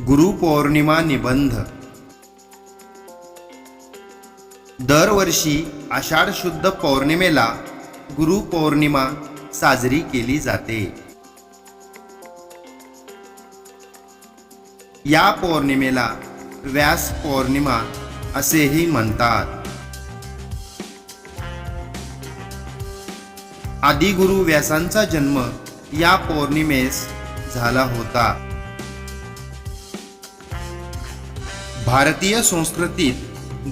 गुरुपौर्णिमा निबंध. दरवर्षी आषाढ शुद्ध पौर्णिमेला गुरुपौर्णिमा साजरी केली जाते. या पौर्णिमेला व्यास पौर्णिमा असेही म्हणतात. आदिगुरु व्यासांचा जन्म या पौर्णिमेस झाला होता. भारतीय संस्कृतीत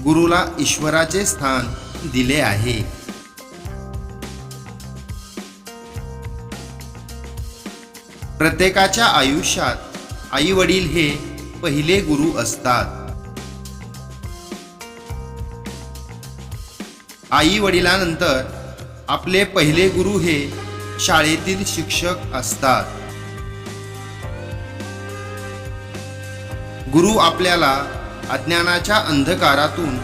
गुरुला ईश्वराचे स्थान दिले आहे. प्रत्येकाच्या आयुष्यात आई वडील हे पहिले गुरु असतात. आई वडिलांनंतर आपले पहिले गुरु हे शाळेतील शिक्षक असतात. गुरु आपल्याला अज्ञानाच्या अंधकारातून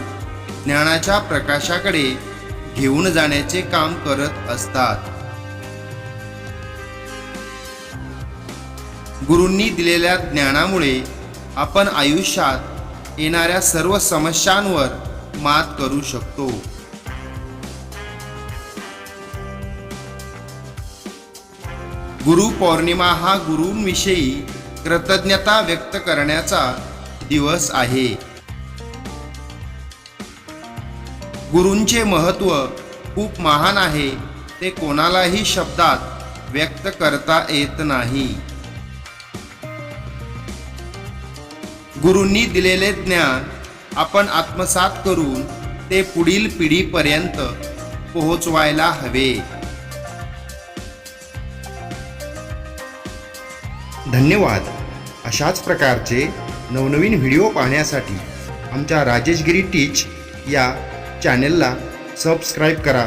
ज्ञानाच्या प्रकाशाकडे घेऊन जाण्याचे काम करत असतात. गुरूंनी दिलेल्या ज्ञानामुळे आपण आयुष्यात येणाऱ्या सर्व समस्यांवर मात करू शकतो. गुरुपौर्णिमा हा गुरूंविषयी कृतज्ञता व्यक्त करण्याचा दिवस आहे. गुरूंचे महत्त्व खूप महान आहे. ते कोणालाही शब्दात व्यक्त करता येत नाही. गुरूंनी दिलेले ज्ञान आपण आत्मसात करून ते पुढील पिढीपर्यंत पोहोचवायला हवे. धन्यवाद. अशाच प्रकारचे नवनवीन व्हिडिओ पाहण्यासाठी आमच्या राजेशगिरी टीच या चॅनेलला सबस्क्राईब करा.